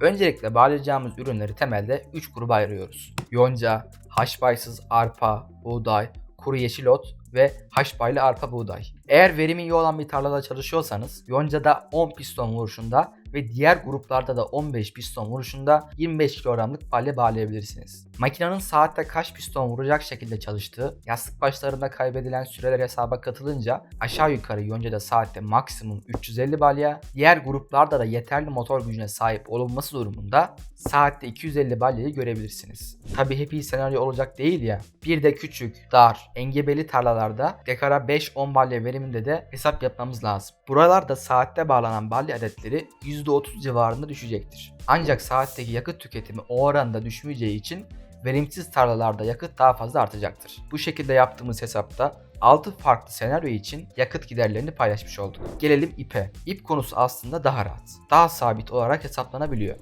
Öncelikle bağlayacağımız ürünleri temelde 3 gruba ayırıyoruz. Yonca, haşbaysız arpa, buğday, kuru yeşil ot ve haşbaylı arpa buğday. Eğer verimi iyi olan bir tarlada çalışıyorsanız yoncada 10 piston vuruşunda ve diğer gruplarda da 15 piston vuruşunda 25 kilogramlık balya bağlayabilirsiniz. Makinenin saatte kaç piston vuracak şekilde çalıştığı, yastık başlarında kaybedilen süreler hesaba katılınca aşağı yukarı yoncada saatte maksimum 350 balya, diğer gruplarda da yeterli motor gücüne sahip olunması durumunda saatte 250 balyayı görebilirsiniz. Tabi hep iyi senaryo olacak değil ya. Bir de küçük, dar, engebeli tarlalarda dekara 5-10 balya veriminde de hesap yapmamız lazım. Buralarda saatte bağlanan balya adetleri %30 civarında düşecektir. Ancak saatteki yakıt tüketimi o oranda düşmeyeceği için verimsiz tarlalarda yakıt daha fazla artacaktır. Bu şekilde yaptığımız hesapta 6 farklı senaryo için yakıt giderlerini paylaşmış olduk. Gelelim ipe. İp konusu aslında daha rahat. Daha sabit olarak hesaplanabiliyor.